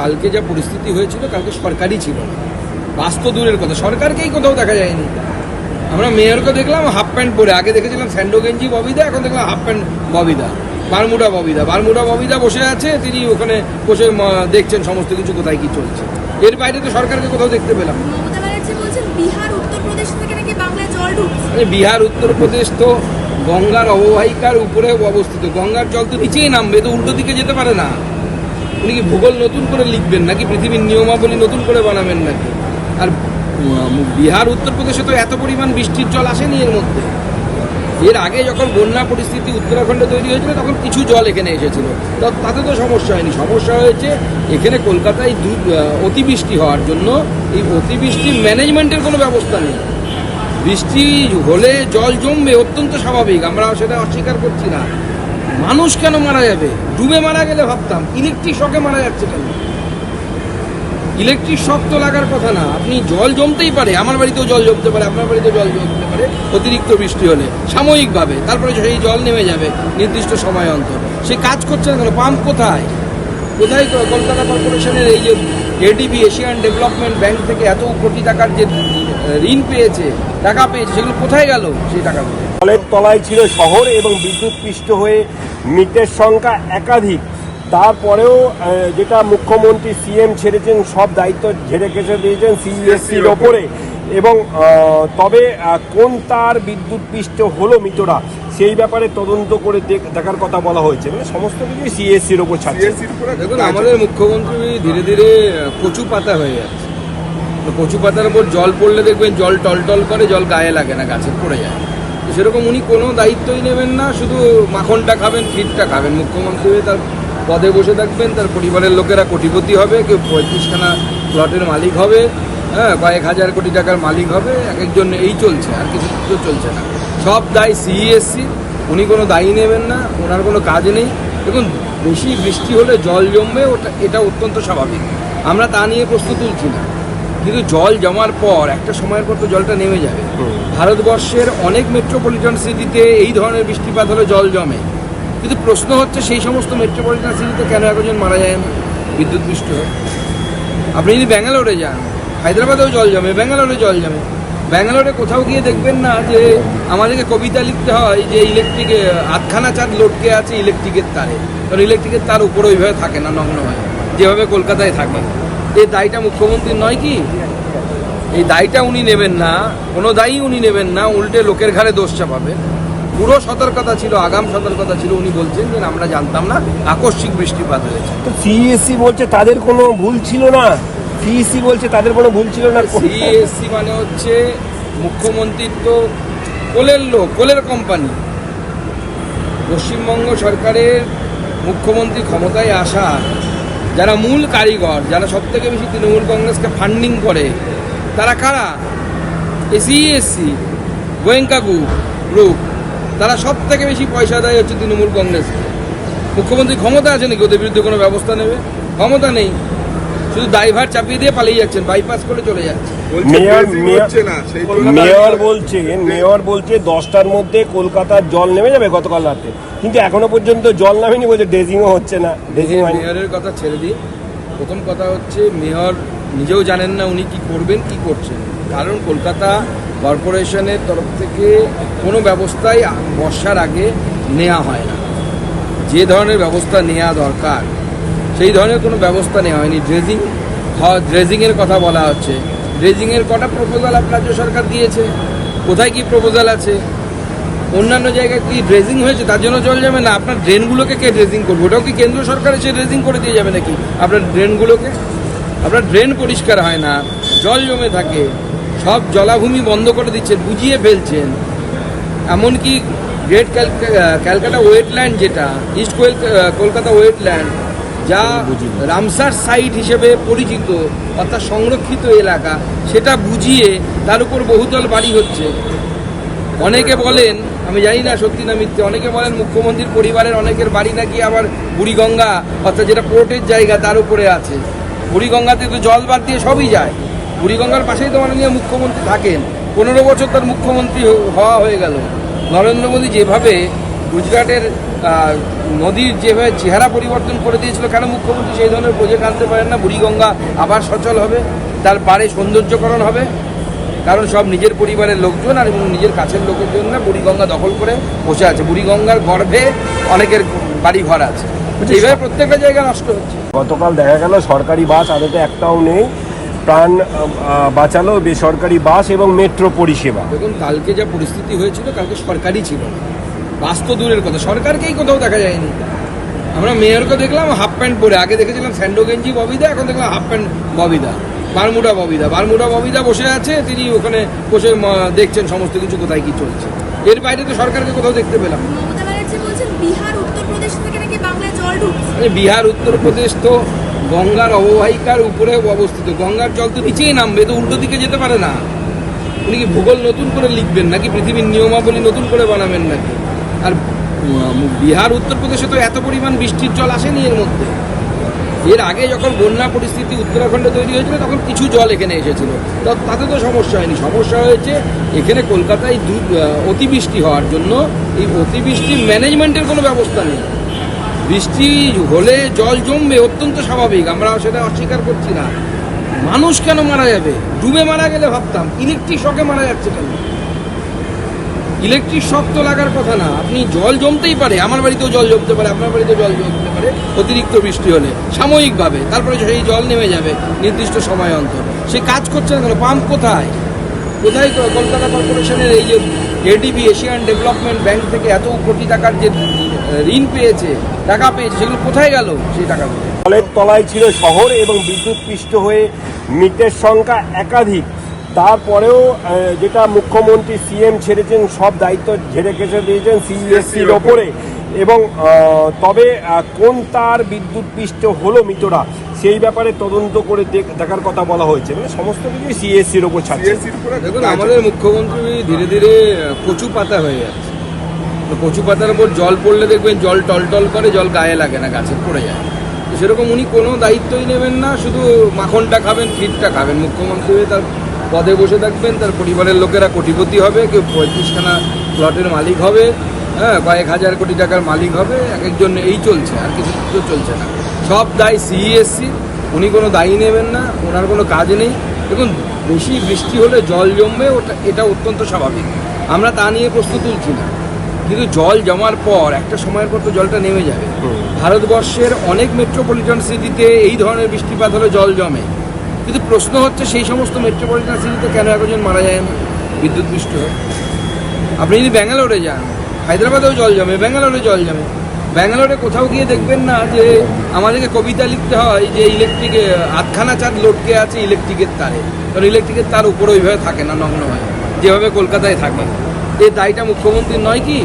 কালকে যা পরিস্থিতি হয়েছিল কালকে সরকারই ছিল না। দূরের কথা। সরকারকেই কোথাও দেখা যায়নি। আমরা মেয়রকে দেখলাম হাফ প্যান্ট পরে। আগে দেখেছিলাম স্যান্ডো গেঞ্জি ববিদা এখন দেখলাম হাফ প্যান্ট ববিদা বারমুডা ববিদা। বারমুডা ববিদা বসে আছে তিনি ওখানে বসে দেখছেন সমস্ত কিছু কোথায় কি চলছে। এর বাইরে তো সরকারকে কোথাও দেখতে পেলাম বিহার উত্তরপ্রদেশ তো গঙ্গার অববাহিকার উপরে অবস্থিত। গঙ্গার জল তো নিচেই নামবে তো উল্টো দিকে যেতে পারে না। উনি কি ভূগোল নতুন করে লিখবেন নাকি পৃথিবীর নিয়মাবলী নতুন করে বানাবেন নাকি? আর বিহার, উত্তরপ্রদেশে তো এত পরিমাণ বৃষ্টির জল আসেনি এর মধ্যে। এর আগে যখন বন্যা পরিস্থিতি উত্তরাখণ্ডে তৈরি হয়েছিল, তখন কিছু জল এখানে এসেছিল। তাতে তো সমস্যা হয়নি। সমস্যা হয়েছে, এখানে কলকাতায় অতিবৃষ্টি হওয়ার জন্য এই অতিবৃষ্টির ম্যানেজমেন্টের কোনো ব্যবস্থা নেই। বৃষ্টি হলে জল জমবে, অত্যন্ত স্বাভাবিক। আমরা সেটা অস্বীকার করছি না। মানুষ কেন মারা যাবে? ডুবে মারা গেলে ভাবতাম ইলেকট্রিক শকে মারা যাচ্ছে কেন? ইলেকট্রিক শক তো লাগার কথা না, আপনি জল জমতেই পারে, আমার বাড়িতেও জল জমতে পারে, আপনার বাড়িতেও জল জমতে পারে, অতিরিক্ত বৃষ্টি হলে, সাময়িকভাবে, তারপরে সেই জল নেমে যাবে নির্দিষ্ট সময় অন্তর। সে কাজ করছে না কেন? পাম্প কোথায়? কোথায় কলকাতা কর্পোরেশনের এই যে এডিবি, এশিয়ান ডেভেলপমেন্ট ব্যাংক থেকে এত কোটি টাকার যে ঋণ পেয়েছে, টাকা পেয়েছে, সেগুলো কোথায় গেল সেই টাকাগুলো? জলের তলায় ছিল শহর এবং বিদ্যুৎ পৃষ্ঠ হয়ে মৃতের সংখ্যা একাধিক। তারপরেও যেটা মুখ্যমন্ত্রী সিএম ছেড়েছেন সব দায়িত্ব ঝেড়ে কেসে দিয়েছেন সিএসসির ওপরে। এবং তবে কোন তার বিদ্যুৎ পৃষ্ঠ হলো মৃতরা সেই ব্যাপারে তদন্ত করে দেখ- দেখার কথা বলা হয়েছে। মানে সমস্ত কিছু সিএসসির ওপর ছাড়ছে। দেখুন আমাদের মুখ্যমন্ত্রী ধীরে ধীরে কচু পাতা হয়ে যাচ্ছে। তো কচু পাতার উপর জল পড়লে দেখবেন জল টলটল করে জল গায়ে লাগে না গাছে পড়ে যায়। সেরকম উনি কোনো দায়িত্বই নেবেন না, শুধু মাখনটা খাবেন ফিটটা খাবেন। মুখ্যমন্ত্রী হয়ে তার পদে বসে থাকবেন, তার পরিবারের লোকেরা কোটিপতি হবে, কেউ পঁয়ত্রিশখানা প্লটের মালিক হবে হ্যাঁ কয়েক হাজার কোটি টাকার মালিক হবে, এক একজন এই চলছে, আর কিছু তো চলছে না। সব দায় সিইএসসি, উনি কোনো দায়ী নেবেন না, ওনার কোনো কাজ নেই। দেখুন, বেশি বৃষ্টি হলে জল জমবে, ওটা, এটা অত্যন্ত স্বাভাবিক। আমরা তা নিয়ে প্রশ্ন তুলছি না। কিন্তু জল জমার পর একটা সময়ের পর তো জলটা নেমে যাবে। ভারতবর্ষের অনেক মেট্রোপলিটন সিটিতে এই ধরনের বৃষ্টিপাত হলে জল জমে। কিন্তু প্রশ্ন হচ্ছে সেই সমস্ত মেট্রোপলিটন সিটিতে কেন একজন মারা যায়? না বিদ্যুৎ বৃষ্টি হয়। আপনি যদি ব্যাঙ্গালোরে যান হায়দ্রাবাদেও জল জমে ব্যাঙ্গালোরে জল জমে। ব্যাঙ্গালোরে কোথাও গিয়ে দেখবেন না যে আমাদেরকে কবিতা লিখতে হয় যে ইলেকট্রিকে আধখানা চাঁদ লটকে আছে ইলেকট্রিকের তারে। কারণ ইলেকট্রিকের তার উপরে ওইভাবে থাকে না নগ্ন হয়। যেভাবে কলকাতায় থাকে। এই দায়টা মুখ্যমন্ত্রীর নয় কি? এই দায়টা উনি নেবেন না কোনো দায়ী উনি নেবেন না উল্টে লোকের ঘাড়ে দোষ চাপাবে। পুরো সতর্কতা ছিল আগাম সতর্কতা ছিল উনি বলছেন যে আমরা জানতাম না আকস্মিক বৃষ্টিপাত হয়েছে। তো সিএসসি বলছে তাদের কোনো ভুল ছিল না? সিএসসি বলছে তাদের কোনো ভুল ছিল না? সিএসসি মানে হচ্ছে মুখ্যমন্ত্রীর তো কোলের লোক কোলের কোম্পানি পশ্চিমবঙ্গ সরকারের মুখ্যমন্ত্রী ক্ষমতায় আসা যারা মূল কারিগর, যারা সব থেকে বেশি তৃণমূল কংগ্রেসকে ফান্ডিং করে, তারা কারা? এসিএসসি গোয়েঙ্কা গ্রুপ গ্রুপ তারা সব থেকে বেশি পয়সা দেয় হচ্ছে তৃণমূল কংগ্রেস। মুখ্যমন্ত্রী ক্ষমতা আছে নাকি? ওদের বিরুদ্ধে কোনো ব্যবস্থা নেবে? ক্ষমতা নেই। শুধু দায়ভার চাপিয়ে দিয়ে পালিয়ে যাচ্ছেন বাইপাস করে চলে যাচ্ছে মেয়র মেয়র বলছে মেয়র বলছে দশটার মধ্যে কলকাতার জল নেমে যাবে গতকাল রাতে। কিন্তু এখনও পর্যন্ত জল নামেনি বলছে ড্রেজিংও হচ্ছে না ড্রেজিং মেয়রের কথা ছেড়ে দিন প্রথম কথা হচ্ছে মেয়র নিজেও জানেন না উনি কি করবেন কি করছেন। কারণ কলকাতা কর্পোরেশনের তরফ থেকে কোনো ব্যবস্থাই বর্ষার আগে নেওয়া হয় না। যে ধরনের ব্যবস্থা নেওয়া দরকার সেই ধরনের কোনো ব্যবস্থা নেওয়া হয়নি। ড্রেজিং ড্রেজিংয়ের কথা বলা হচ্ছে। ড্রেজিংয়ের কটা প্রপোজাল রাজ্য সরকার দিয়েছে? কোথায় কি প্রপোজাল আছে? অন্যান্য জায়গায় কি ড্রেজিং হয়েছে? তার জন্য জল যাবে না? আপনার ড্রেনগুলোকে কে ড্রেজিং করবে? ওটাও কি কেন্দ্র সরকার এসে ড্রেজিং করে দিয়ে যাবে নাকি? আপনার ড্রেনগুলোকে? আপনার ড্রেন পরিষ্কার হয় না, জল জমে থাকে, সব জলাভূমি বন্ধ করে দিচ্ছেন, বুঝিয়ে ফেলছেন। এমনকি গ্রেট ক্যালকাটা ওয়েটল্যান্ড যেটা ইস্ট কলকাতা ওয়েটল্যান্ড যা রামসার সাইট হিসেবে পরিচিত, অর্থাৎ সংরক্ষিত এলাকা, সেটা বুঝিয়ে তার উপর বহুতল বাড়ি হচ্ছে। অনেকে বলেন, আমি জানি না সত্যি না মিথ্যে, অনেকে বলেন মুখ্যমন্ত্রীর পরিবারের অনেকের বাড়ি নাকি আবার বুড়িগঙ্গা, অর্থাৎ যেটা পোর্টের জায়গা তার উপরে আছে। বুড়িগঙ্গাতে তো জল বাদ দিয়ে সবই যায়। বুড়িগঙ্গার পাশেই তো মাননীয় মুখ্যমন্ত্রী থাকেন। পনেরো বছর তার মুখ্যমন্ত্রী হওয়া হয়ে গেল। নরেন্দ্র মোদী যেভাবে গুজরাটের নদীর যেভাবে চেহারা পরিবর্তন করে দিয়েছিল কেন মুখ্যমন্ত্রী সেই ধরনের প্রজেক্ট আনতে পারেন না? বুড়িগঙ্গা আবার সচল হবে তার পারে সৌন্দর্যকরণ হবে কারণ সব নিজের পরিবারের লোকজন আর এবং নিজের কাছের লোকের জন্য বুড়িগঙ্গা দখল করে বসে আছে। বুড়িগঙ্গার গর্ভে অনেকের বাড়ি ঘর আছে এইভাবে প্রত্যেকটা জায়গা নষ্ট হচ্ছে। গতকাল দেখা গেল সরকারি বাস আদতে একটাও নেই। প্রাণ বাঁচালো বেসরকারি বাস এবং মেট্রো পরিষেবা। দেখুন কালকে যা পরিস্থিতি হয়েছিল কালকে সরকারই ছিল বাস তো দূরের কথা। সরকারকেই কোথাও দেখা যায়নি। আমরা মেয়রকে দেখলাম হাফ প্যান্ট পরে। আগে দেখেছিলাম স্যান্ডো গেঞ্জি ববিদা এখন দেখলাম হাফ প্যান্ট ববিদা বারমুডা ববিদা। বারমুডা ববিদা বসে আছে তিনি ওখানে বসে দেখছেন সমস্ত কিছু কোথায় কি চলছে। এর বাইরে তো সরকারকে কোথাও দেখতে পেলাম বিহার উত্তরপ্রদেশ তো গঙ্গার অববাহিকার উপরে অবস্থিত। গঙ্গার জল তো নিচেই নামবে তো উল্টো দিকে যেতে পারে না। উনি কি ভূগোল নতুন করে লিখবেন নাকি পৃথিবীর নিয়মাবলী নতুন করে বানাবেন নাকি? আর বিহার, উত্তরপ্রদেশে তো এত পরিমাণ বৃষ্টির জল আসেনি এর মধ্যে। এর আগে যখন বন্যা পরিস্থিতি উত্তরাখণ্ডে তৈরি হয়েছিল, তখন কিছু জল এখানে এসেছিল। তাতে তো সমস্যা হয়নি। সমস্যা হয়েছে, এখানে কলকাতায় অতিবৃষ্টি হওয়ার জন্য এই অতিবৃষ্টি ম্যানেজমেন্টের কোনো ব্যবস্থা নেই। বৃষ্টি হলে জল জমবে, অত্যন্ত স্বাভাবিক। আমরা সেটা অস্বীকার করছি না। মানুষ কেন মারা যাবে? ডুবে মারা গেলে ভাবতাম। ইলেকট্রিক শকে মারা যাচ্ছে কেন? ইলেকট্রিক শক তো লাগার কথা না। আপনি জল জমতেই পারে, আমার বাড়িতেও জল জমতে পারে, আপনার বাড়িতেও জল জমতে পারে, অতিরিক্ত বৃষ্টি হলে, সাময়িকভাবে, তারপরে সেই জল নেমে যাবে, নির্দিষ্ট সময় অন্তর। সে কাজ করছে না কেন পাম্প কোথায়? কোথায় কলকাতা কর্পোরেশনের এই যে এডিবি এশিয়ান ডেভেলপমেন্ট ব্যাংক থেকে এত কোটি টাকার যে ঋণ পেয়েছে, টাকা পেয়েছে, সেগুলো কোথায় গেল সেই টাকাগুলো? জলের তলায় ছিল শহর এবং বিদ্যুৎ পৃষ্ঠ হয়ে মৃতের সংখ্যা একাধিক। তারপরেও যেটা মুখ্যমন্ত্রী সিএম ছেড়েছেন সব দায়িত্ব ঝেড়ে কেসে দিয়েছেন সিএসসির ওপরে। এবং তবে কোন তার বিদ্যুৎ পৃষ্ঠ হলো মৃতরা সেই ব্যাপারে তদন্ত করে দেখার কথা বলা হয়েছে। মানে সমস্ত কিছুই সিএসসির ওপর ছাড়ছে। দেখুন আমাদের মুখ্যমন্ত্রী ধীরে ধীরে কচু পাতা হয়ে যাচ্ছে। তো কচু পাতার উপর জল পড়লে দেখবেন জল টলটল করে জল গায়ে লাগে না গাছে পড়ে যায়। তো সেরকম উনি কোনো দায়িত্বই নেবেন না শুধু মাখনটা খাবেন ফিটটা খাবেন। মুখ্যমন্ত্রী হয়ে তার পদে বসে থাকবেন তার পরিবারের লোকেরা কোটিপতি হবে কেউ পঁয়ত্রিশখানা প্লটের মালিক হবে হ্যাঁ কয়েক হাজার কোটি টাকার মালিক হবে এক একজন এই চলছে আর কিছু তো চলছে না। সব দায় সিইএসসি উনি কোনো দায়ী নেবেন না ওনার কোনো কাজ নেই। দেখুন বেশি বৃষ্টি হলে জল জমবে ওটা এটা অত্যন্ত স্বাভাবিক। আমরা তা নিয়ে প্রশ্ন তুলছি না। কিন্তু জল জমার পর একটা সময়ের পর তো জলটা নেমে যাবে। ভারতবর্ষের অনেক মেট্রোপলিটন সিটিতে এই ধরনের বৃষ্টিপাত হলে জল জমে। কিন্তু প্রশ্ন হচ্ছে সেই সমস্ত মেট্রোপলিটন সিটিতে কেন একজন মারা যায়? না বিদ্যুৎ বৃষ্টি হয়। আপনি যদি ব্যাঙ্গালোরে যান, হায়দ্রাবাদেও জল জমে, ব্যাঙ্গালোরে জল জমে। ব্যাঙ্গালোরে কোথাও গিয়ে দেখবেন না যে আমাদেরকে কবিতা লিখতে হয় যে ইলেকট্রিক আধখানা চাঁদ লটকে আছে ইলেকট্রিকের তারে। কারণ ইলেকট্রিকের তার উপরে ওইভাবে থাকে না নগ্ন হয় যেভাবে কলকাতায় থাকে। এই দায়টা মুখ্যমন্ত্রীর নয় কি?